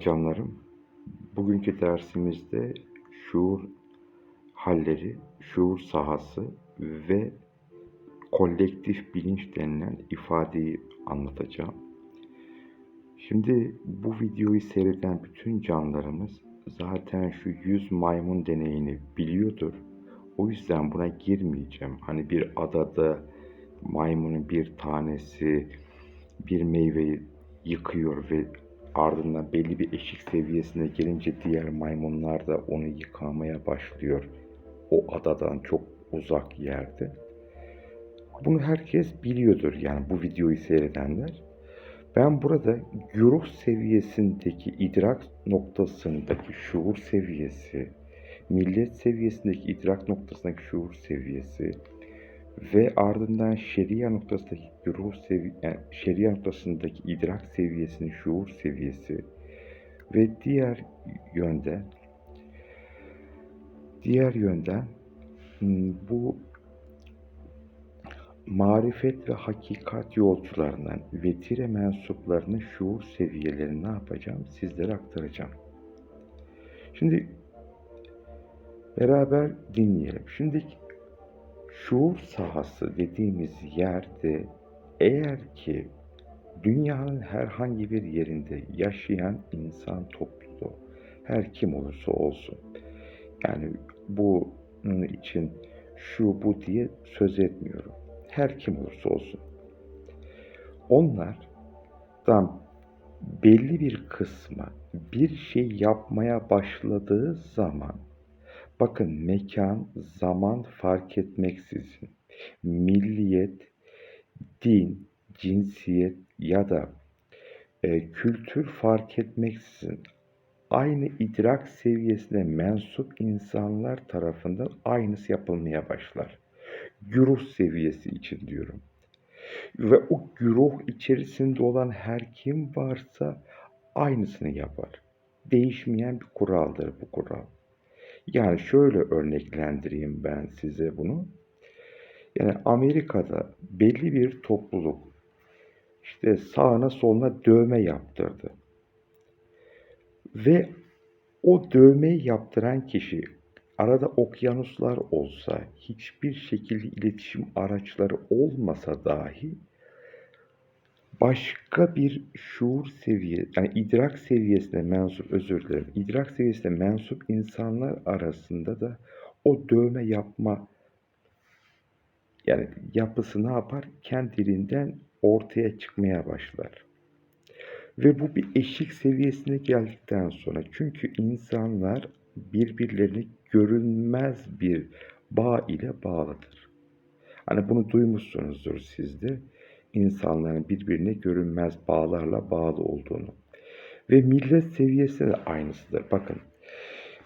Canlarım. Bugünkü dersimizde şuur halleri, şuur sahası ve kolektif bilinç denilen ifadeyi anlatacağım. Şimdi bu videoyu seyreden bütün canlarımız zaten şu 100 maymun deneyini biliyordur. O yüzden buna girmeyeceğim. Hani bir adada maymunun bir tanesi bir meyveyi yıkıyor ve ardından belli bir eşik seviyesine gelince diğer maymunlar da onu yıkamaya başlıyor. O adadan çok uzak yerde. Bunu herkes biliyordur yani bu videoyu seyredenler. Ben burada güruh seviyesindeki idrak noktasındaki şuur seviyesi, millet seviyesindeki idrak noktasındaki şuur seviyesi ve ardından şeria noktasındaki güruh sevi yani şeria noktasındaki idrak seviyesinin şuur seviyesi ve diğer yönde diğer yönden hmm, bu marifet ve hakikat yolcularından vetire mensuplarının şuur seviyelerini ne yapacağım? Sizlere aktaracağım. Şimdi beraber dinleyelim. Şimdi şuur sahası dediğimiz yerde eğer ki dünyanın herhangi bir yerinde yaşayan insan topluluğu her kim olursa olsun yani bunun için şu bu diye söz etmiyorum. Her kim olursa olsun. Onlardan belli bir kısmı bir şey yapmaya başladığı zaman bakın mekan, zaman fark etmeksizin milliyet, din, cinsiyet ya da e, kültür fark etmeksizin aynı idrak seviyesine mensup insanlar tarafından aynısı yapılmaya başlar. Güruh seviyesi için diyorum. Ve o güruh içerisinde olan her kim varsa aynısını yapar. Değişmeyen bir kuraldır bu kural. Yani şöyle örneklendireyim ben size bunu. Yani Amerika'da belli bir topluluk işte sağına soluna dövme yaptırdı. Ve o dövmeyi yaptıran kişi arada okyanuslar olsa, hiçbir şekilde iletişim araçları olmasa dahi başka bir şuur seviye, yani idrak seviyesine mensup, özür dilerim, idrak seviyesine mensup insanlar arasında da o dövme yapma yani yapısı ne yapar? Kendiliğinden ortaya çıkmaya başlar. Ve bu bir eşik seviyesine geldikten sonra çünkü insanlar birbirlerini görünmez bir bağ ile bağlıdır. Hani bunu duymuşsunuzdur siz de insanların birbirine görünmez bağlarla bağlı olduğunu. Ve millet seviyesi de aynısıdır. Bakın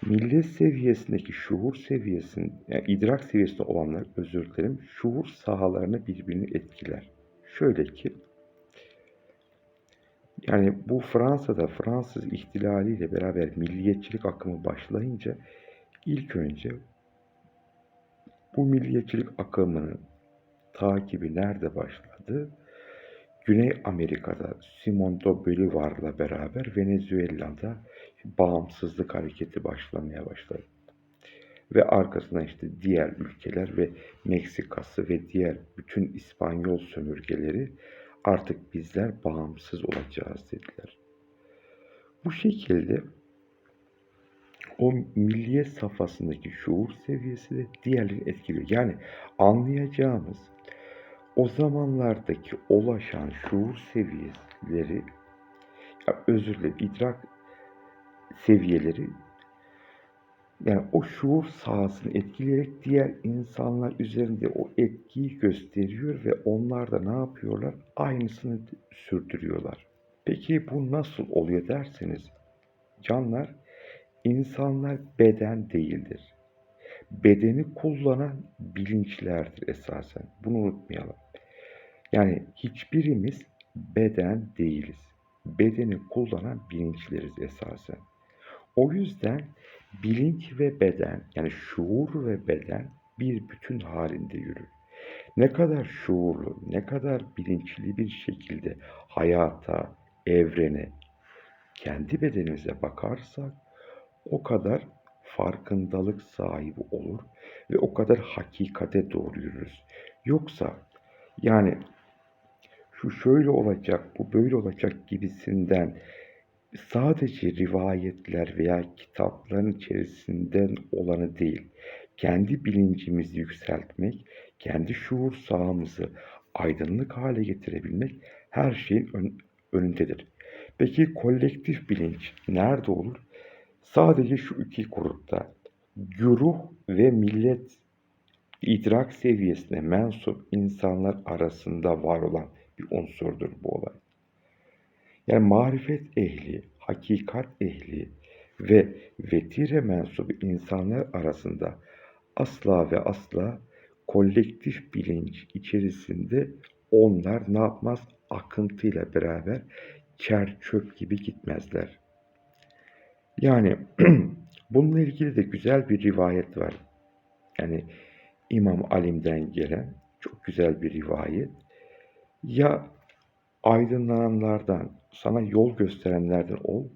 millet seviyesindeki şuur seviyesinin, yani idrak seviyesinde olanlar özür dilerim, şuur sahalarını birbirini etkiler. Şöyle ki, yani bu Fransa'da Fransız ihtilaliyle beraber milliyetçilik akımı başlayınca ilk önce bu milliyetçilik akımının takibi nerede başladı? Güney Amerika'da Simon de Bolivar'la beraber Venezuela'da bağımsızlık hareketi başlamaya başladı. Ve arkasından işte diğer ülkeler ve Meksikası ve diğer bütün İspanyol sömürgeleri artık bizler bağımsız olacağız dediler. Bu şekilde o milliyet safhasındaki şuur seviyesi de diğerlerini etkiliyor. Yani anlayacağımız o zamanlardaki ulaşan şuur seviyeleri ya özür dilerim idrak seviyeleri yani o şuur sahasını etkileyerek diğer insanlar üzerinde o etkiyi gösteriyor ve onlar da ne yapıyorlar? Aynısını sürdürüyorlar. Peki bu nasıl oluyor derseniz canlar insanlar beden değildir. Bedeni kullanan bilinçlerdir esasen. Bunu unutmayalım. Yani hiçbirimiz beden değiliz. Bedeni kullanan bilinçleriz esasen. O yüzden bilinç ve beden yani şuur ve beden bir bütün halinde yürür. Ne kadar şuurlu, ne kadar bilinçli bir şekilde hayata, evrene kendi bedenimize bakarsak o kadar farkındalık sahibi olur ve o kadar hakikate doğru yürürüz. Yoksa yani şu şöyle olacak, bu böyle olacak gibisinden sadece rivayetler veya kitapların içerisinden olanı değil, kendi bilincimizi yükseltmek, kendi şuur sahamızı aydınlık hale getirebilmek her şeyin ön- önündedir. Peki kolektif bilinç nerede olur? Sadece şu iki grupta, güruh ve millet idrak seviyesine mensup insanlar arasında var olan bir unsurdur bu olay. Yani marifet ehli, hakikat ehli ve vetire mensup insanlar arasında asla ve asla kolektif bilinç içerisinde onlar ne yapmaz? Akıntıyla beraber çer çöp gibi gitmezler. Yani bununla ilgili de güzel bir rivayet var. Yani İmam Alim'den gelen çok güzel bir rivayet. Ya aydınlananlardan, sana yol gösterenlerden ol,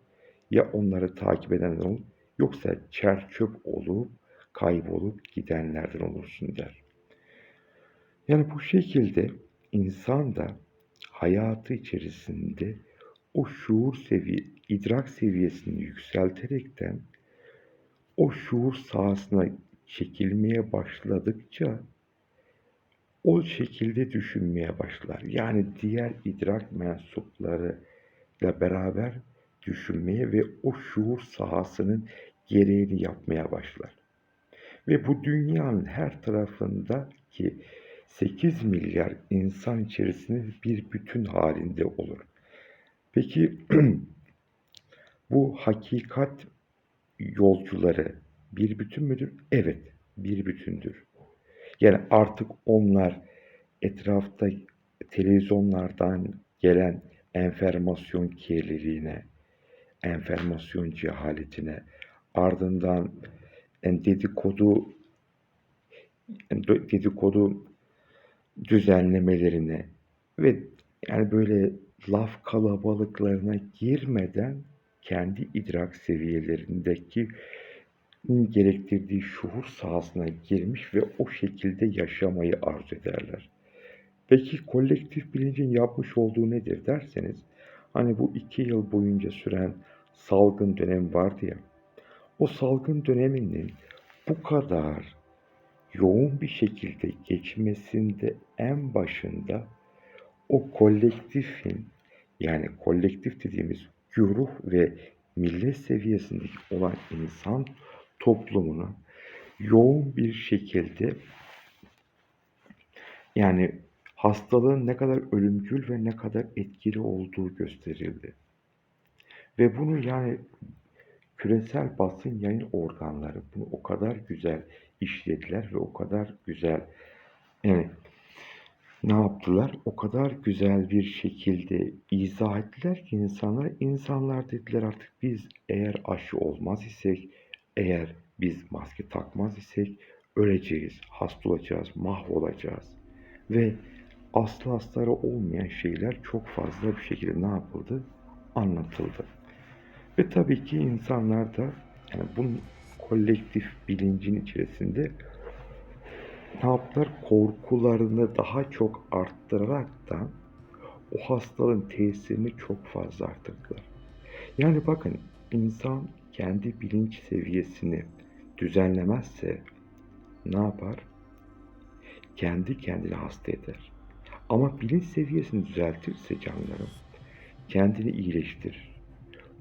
ya onları takip edenlerden ol, yoksa çer çöp olup kaybolup gidenlerden olursun der. Yani bu şekilde insan da hayatı içerisinde o şuur seviye, idrak seviyesini yükselterekten o şuur sahasına çekilmeye başladıkça o şekilde düşünmeye başlar. Yani diğer idrak mensuplarıyla beraber düşünmeye ve o şuur sahasının gereğini yapmaya başlar. Ve bu dünyanın her tarafında ki 8 milyar insan içerisinde bir bütün halinde olur. Peki bu hakikat yolcuları bir bütün müdür? Evet, bir bütündür. Yani artık onlar etrafta televizyonlardan gelen enformasyon kirliliğine, enformasyon cehaletine, ardından dedikodu dedikodu düzenlemelerine ve yani böyle laf kalabalıklarına girmeden kendi idrak seviyelerindeki gerektirdiği şuur sahasına girmiş ve o şekilde yaşamayı arzu ederler. Peki kolektif bilincin yapmış olduğu nedir derseniz, hani bu iki yıl boyunca süren salgın dönem vardı ya, o salgın döneminin bu kadar yoğun bir şekilde geçmesinde en başında o kolektifin yani kolektif dediğimiz güruh ve millet seviyesindeki olan insan toplumuna yoğun bir şekilde yani hastalığın ne kadar ölümcül ve ne kadar etkili olduğu gösterildi. Ve bunu yani küresel basın yayın organları bunu o kadar güzel işlediler ve o kadar güzel yani ne yaptılar? O kadar güzel bir şekilde izah ettiler ki insanlar, insanlar dediler artık biz eğer aşı olmaz isek, eğer biz maske takmaz isek öleceğiz, hasta olacağız, mahvolacağız. Ve aslı astarı olmayan şeyler çok fazla bir şekilde ne yapıldı? Anlatıldı. Ve tabii ki insanlar da yani bunun kolektif bilincin içerisinde yaptılar? Korkularını daha çok arttıraraktan o hastalığın tesirini çok fazla arttırdılar. Yani bakın insan kendi bilinç seviyesini düzenlemezse ne yapar? Kendi kendine hasta eder. Ama bilinç seviyesini düzeltirse canlarım kendini iyileştirir.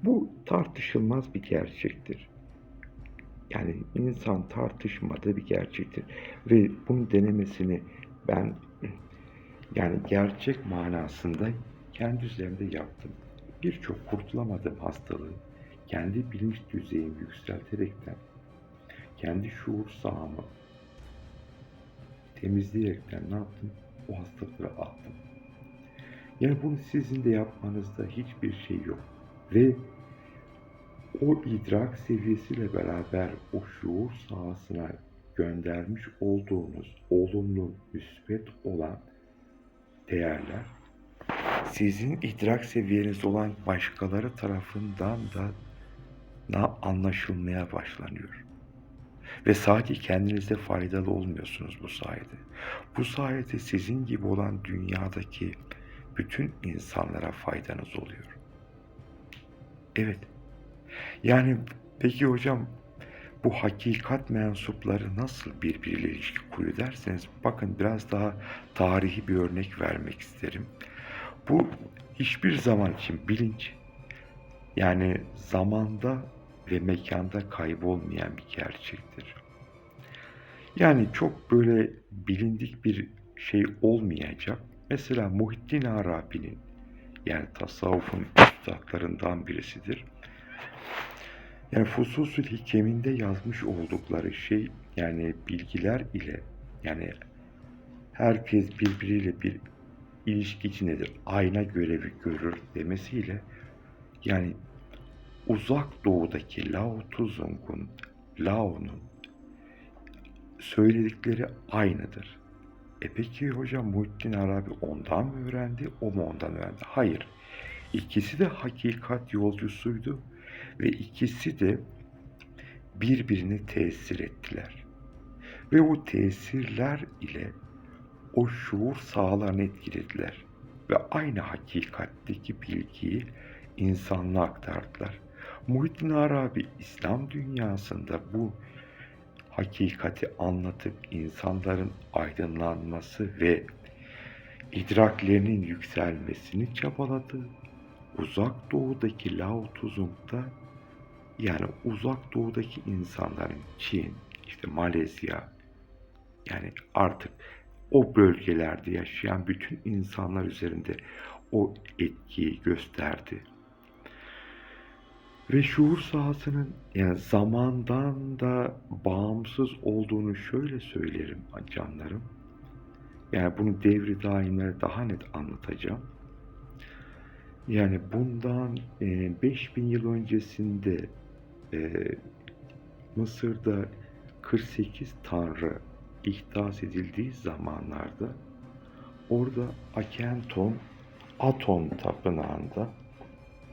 Bu tartışılmaz bir gerçektir. Yani insan tartışmadığı bir gerçektir. Ve bunun denemesini ben yani gerçek manasında kendi üzerimde yaptım. Birçok kurtulamadım hastalığı kendi bilinç düzeyimi yükselterekten, kendi şuur sahamı temizleyerekten ne yaptım? O hastalıkları attım. Yani bunu sizin de yapmanızda hiçbir şey yok. Ve o idrak seviyesiyle beraber o şuur sahasına göndermiş olduğunuz olumlu, müsbet olan değerler sizin idrak seviyeniz olan başkaları tarafından da anlaşılmaya başlanıyor. Ve sadece kendinize faydalı olmuyorsunuz bu sayede. Bu sayede sizin gibi olan dünyadaki bütün insanlara faydanız oluyor. Evet. Yani peki hocam bu hakikat mensupları nasıl birbiriyle ilişki kuruyor derseniz bakın biraz daha tarihi bir örnek vermek isterim. Bu hiçbir zaman için bilinç yani zamanda ve mekanda kaybolmayan bir gerçektir. Yani çok böyle bilindik bir şey olmayacak. Mesela Muhittin Arabi'nin yani tasavvufun üstadlarından birisidir. Yani Fususül Hikem'inde yazmış oldukları şey yani bilgiler ile yani herkes birbiriyle bir ilişki içindedir. Ayna görevi görür demesiyle yani uzak doğudaki Lao Tuzung'un, Lao'nun söyledikleri aynıdır. E peki hocam Muhittin Arabi ondan mı öğrendi, o mu ondan öğrendi? Hayır. İkisi de hakikat yolcusuydu ve ikisi de birbirini tesir ettiler. Ve o tesirler ile o şuur sahalarını etkilediler ve aynı hakikatteki bilgiyi insanlığa aktardılar. Muhittin Arabi İslam dünyasında bu hakikati anlatıp insanların aydınlanması ve idraklerinin yükselmesini çabaladı. Uzak doğudaki Lao Tuzung'da yani uzak doğudaki insanların Çin, işte Malezya yani artık o bölgelerde yaşayan bütün insanlar üzerinde o etkiyi gösterdi. Ve şuur sahasının yani zamandan da bağımsız olduğunu şöyle söylerim canlarım. Yani bunu devri daimlere daha net anlatacağım. Yani bundan e, 5000 yıl öncesinde e, Mısır'da 48 tanrı ihdas edildiği zamanlarda orada Akenton Aton tapınağında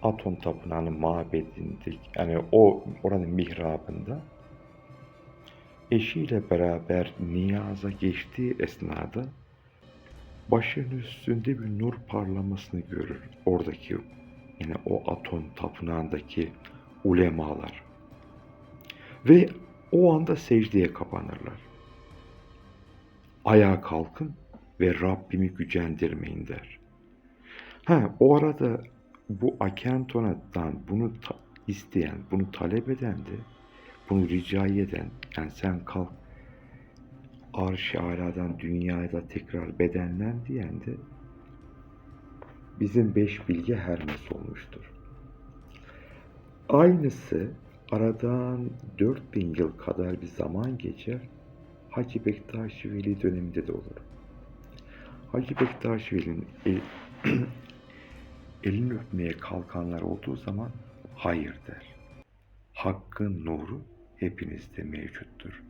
Aton tapınağının mabedinde yani o oranın mihrabında eşiyle beraber niyaza geçtiği esnada başının üstünde bir nur parlamasını görür. Oradaki yani o Aton tapınağındaki ulemalar. Ve o anda secdeye kapanırlar. Ayağa kalkın ve Rabbimi gücendirmeyin der. Ha, o arada bu Akentona'dan bunu isteyen, bunu talep eden de, bunu rica eden, yani sen kalk arş-ı aladan dünyaya da tekrar bedenlen diyen de bizim beş bilge Hermes olmuştur. Aynısı aradan 4000 yıl kadar bir zaman geçer. Hacı Bektaşi Veli döneminde de olur. Hacı Bektaşi Veli'nin el, elini öpmeye kalkanlar olduğu zaman hayır der. Hakkın nuru hepinizde mevcuttur.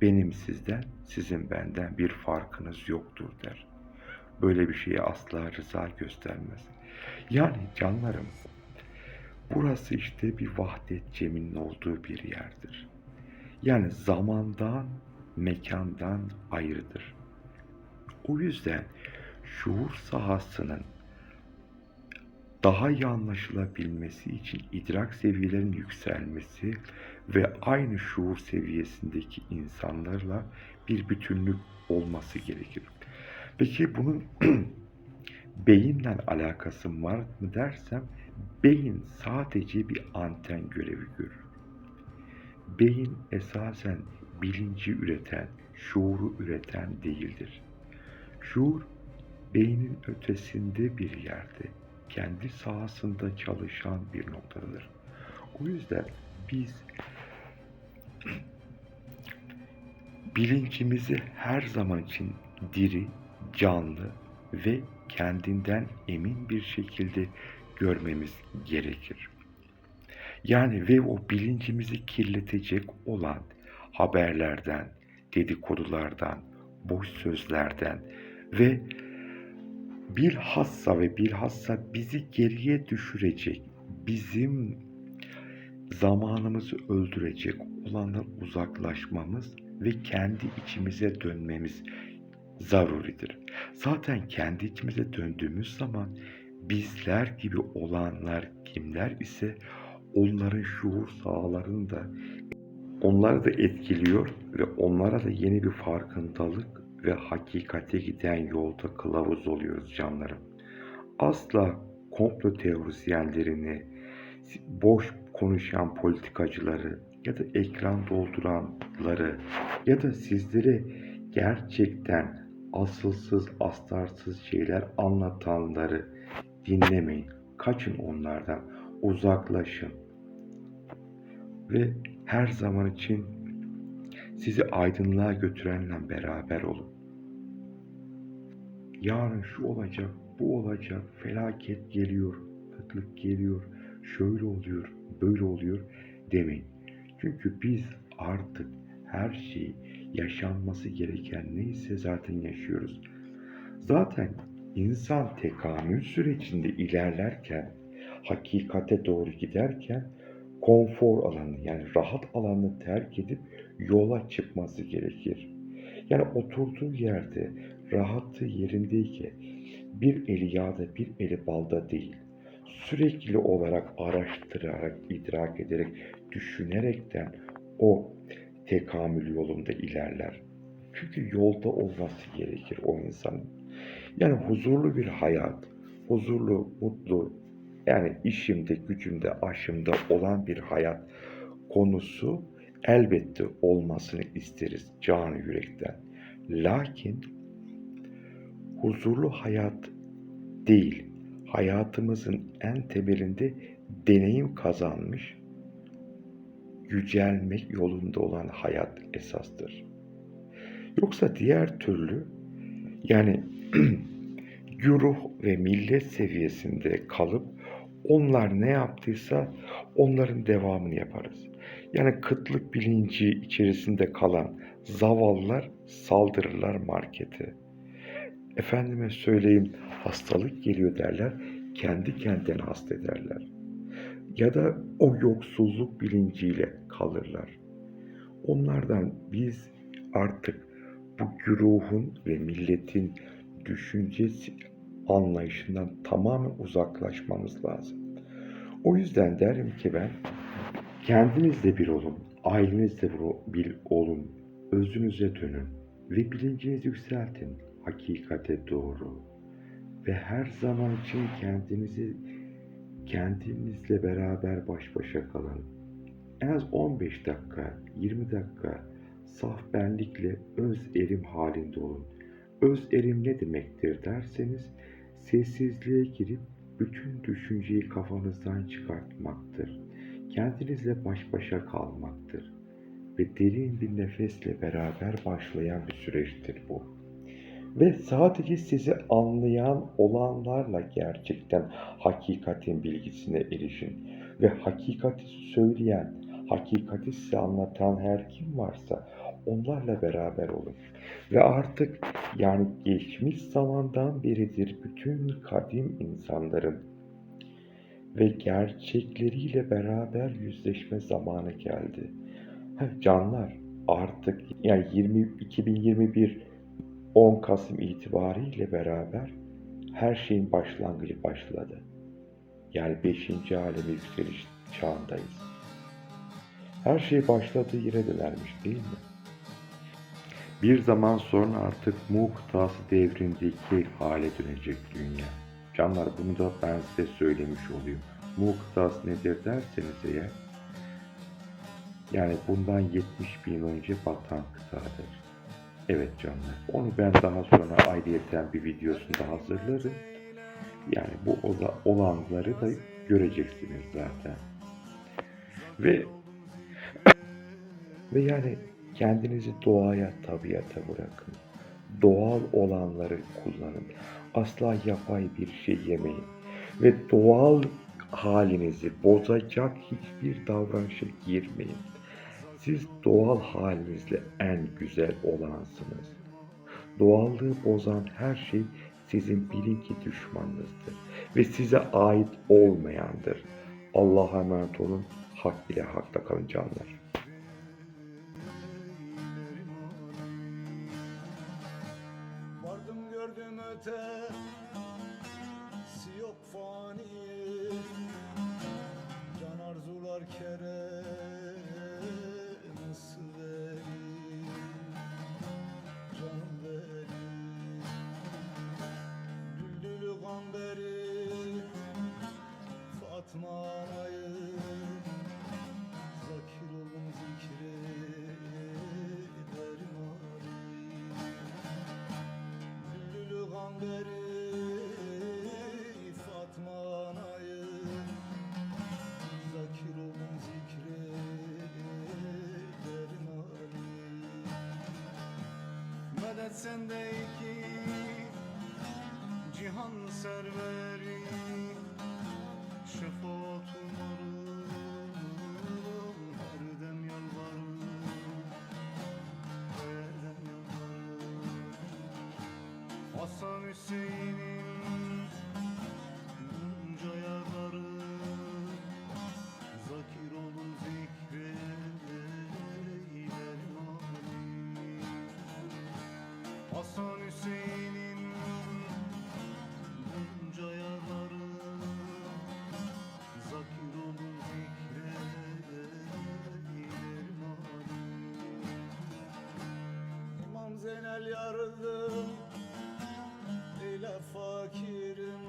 Benim sizden, sizin benden bir farkınız yoktur der. Böyle bir şeye asla rıza göstermez. Yani canlarım, burası işte bir vahdet ceminin olduğu bir yerdir. Yani zamandan, mekandan ayrıdır. O yüzden şuur sahasının daha iyi anlaşılabilmesi için idrak seviyelerinin yükselmesi ve aynı şuur seviyesindeki insanlarla bir bütünlük olması gerekir. Peki bunun beyinle alakası var mı dersem beyin sadece bir anten görevi görür. Beyin esasen bilinci üreten, şuuru üreten değildir. Şuur beynin ötesinde bir yerde, kendi sahasında çalışan bir noktadadır. O yüzden biz bilincimizi her zaman için diri, canlı ve kendinden emin bir şekilde görmemiz gerekir. Yani ve o bilincimizi kirletecek olan haberlerden, dedikodulardan, boş sözlerden ve bilhassa ve bilhassa bizi geriye düşürecek, bizim zamanımızı öldürecek olandan uzaklaşmamız ve kendi içimize dönmemiz zaruridir. Zaten kendi içimize döndüğümüz zaman bizler gibi olanlar kimler ise onların şuur sahalarını da onları da etkiliyor ve onlara da yeni bir farkındalık ve hakikate giden yolda kılavuz oluyoruz canlarım. Asla komplo teorisyenlerini, boş konuşan politikacıları ya da ekran dolduranları ya da sizlere gerçekten asılsız, astarsız şeyler anlatanları dinlemeyin. Kaçın onlardan, uzaklaşın. Ve her zaman için sizi aydınlığa götürenle beraber olun. Yarın şu olacak, bu olacak, felaket geliyor, kıtlık geliyor, şöyle oluyor, böyle oluyor demeyin. Çünkü biz artık her şeyi yaşanması gereken neyse zaten yaşıyoruz. Zaten insan tekamül sürecinde ilerlerken, hakikate doğru giderken konfor alanı yani rahat alanını terk edip yola çıkması gerekir. Yani oturduğu yerde rahatı yerindeyken bir eli yağda bir eli balda değil. Sürekli olarak araştırarak, idrak ederek, düşünerekten o tekamül yolunda ilerler. Çünkü yolda olması gerekir o insanın. Yani huzurlu bir hayat, huzurlu, mutlu, yani işimde, gücümde, aşımda olan bir hayat konusu elbette olmasını isteriz canı yürekten. Lakin huzurlu hayat değil, hayatımızın en temelinde deneyim kazanmış, yücelmek yolunda olan hayat esastır. Yoksa diğer türlü yani güruh ve millet seviyesinde kalıp onlar ne yaptıysa onların devamını yaparız. Yani kıtlık bilinci içerisinde kalan zavallılar saldırırlar markete. Efendime söyleyeyim hastalık geliyor derler, kendi kendine hasta ederler. Ya da o yoksulluk bilinciyle kalırlar. Onlardan biz artık bu güruhun ve milletin düşüncesi anlayışından tamamen uzaklaşmamız lazım. O yüzden derim ki ben kendinizle bir olun, ailenizle bir olun, özünüze dönün ve bilincinizi yükseltin hakikate doğru. Ve her zaman için kendinizi kendinizle beraber baş başa kalın. En az 15 dakika, 20 dakika saf benlikle öz erim halinde olun. Öz erim ne demektir derseniz sessizliğe girip bütün düşünceyi kafanızdan çıkartmaktır. Kendinizle baş başa kalmaktır. Ve derin bir nefesle beraber başlayan bir süreçtir bu. Ve sadece sizi anlayan olanlarla gerçekten hakikatin bilgisine erişin. Ve hakikati söyleyen, hakikati size anlatan her kim varsa onlarla beraber olun. Ve artık yani geçmiş zamandan beridir bütün kadim insanların ve gerçekleriyle beraber yüzleşme zamanı geldi. Heh, canlar artık yani 20 2021 10 Kasım itibariyle beraber her şeyin başlangıcı başladı. Yani 5. alemi yükseliş çağındayız. Her şey başladığı yere dönermiş değil mi? Bir zaman sonra artık Mu kıtası devrindeki hale dönecek dünya. Canlar bunu da ben size söylemiş olayım. Mu kıtası nedir derseniz eğer, yani bundan 70 bin önce batan kıtadır. Evet canlar, onu ben daha sonra ayrıyeten bir videosunda hazırlarım. Yani bu olanları da göreceksiniz zaten. Ve ve yani Kendinizi doğaya, tabiata bırakın. Doğal olanları kullanın. Asla yapay bir şey yemeyin. Ve doğal halinizi bozacak hiçbir davranışa girmeyin. Siz doğal halinizle en güzel olansınız. Doğallığı bozan her şey sizin bilin ki düşmanınızdır ve size ait olmayandır. Allah'a emanet olun. Hak ile hakta kalın canlar. nights and they Zeynel yardım Eyle fakirim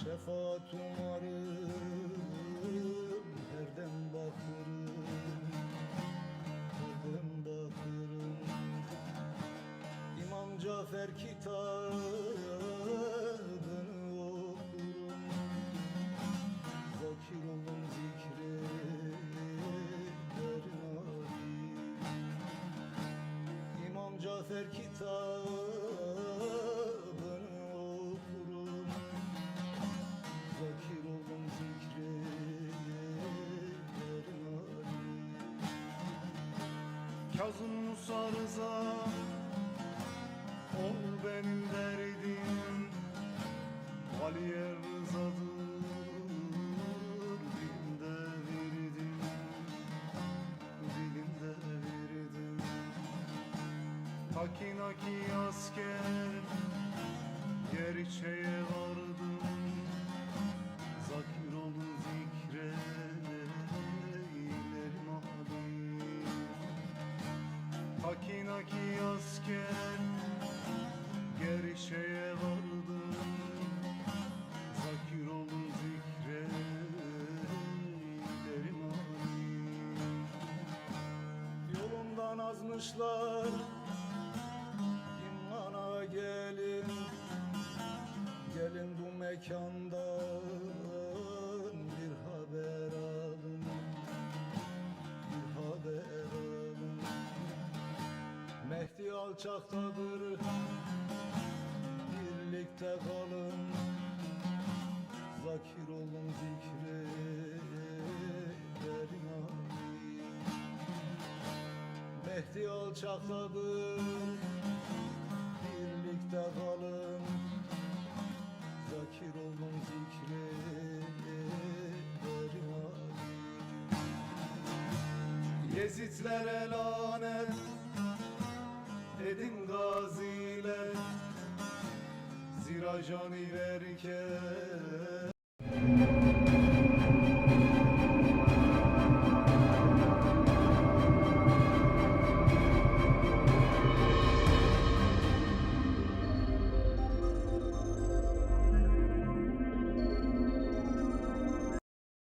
Şefaat umarım. Herden bakırım Herden bakırım? İmam Cafer kitabını Cafer kitabını okurum. Zakir olun zikre derim Ali Kazım Musa Rıza Takinaki asker Gerçeğe vardım Zakir olun zikre eylerim Ali Takinaki asker alçaktadır. Birlikte kalın. Zakir olun zikre derin Mehdi alçaktadır. Birlikte kalın. Zakir olun zikre derin Yezitlere lanet Edin gaziler Zira cani verirken